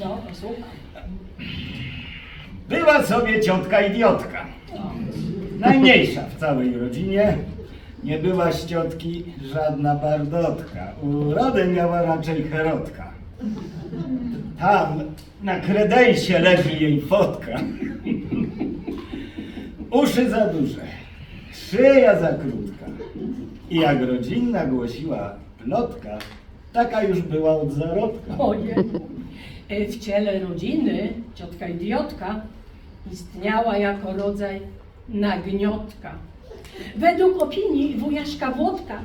No, słucham. Była sobie ciotka idiotka. Najmniejsza w całej rodzinie. Nie była z ciotki żadna bardotka. Urodę miała raczej herotka. Tam na kredensie leży jej fotka. Uszy za duże, szyja za krótka. I jak rodzinna głosiła plotka, taka już była od zarodka. Ojej. E, W ciele rodziny ciotka idiotka istniała jako rodzaj nagniotka. Według opinii wujaszka Włodka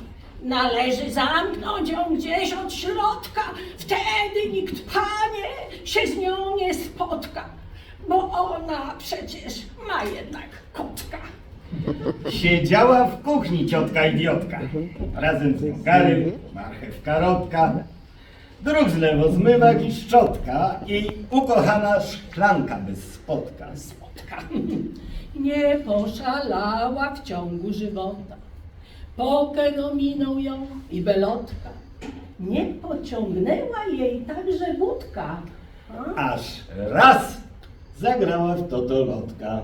należy zamknąć ją gdzieś od środka. Wtedy nikt, panie, się z nią nie spotka, bo ona przecież ma jednak kotka. Siedziała w kuchni ciotka idiotka. Razem z nią gary, marchew, karotka, druk z lewo zmywak i szczotka i ukochana szklanka bez spotka. spotka. Nie poszalała w ciągu żywota. Poker ominął ją i belotka. Nie pociągnęła jej także wódka. A? Aż raz zagrała w totolotka.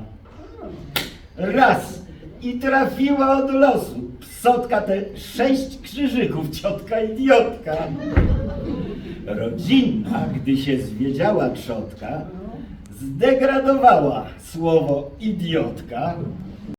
Raz i trafiła od losu. Psotka te sześć krzyżyków, ciotka idiotka. Rodzinna, gdy się zwiedziała trzotka, zdegradowała słowo idiotka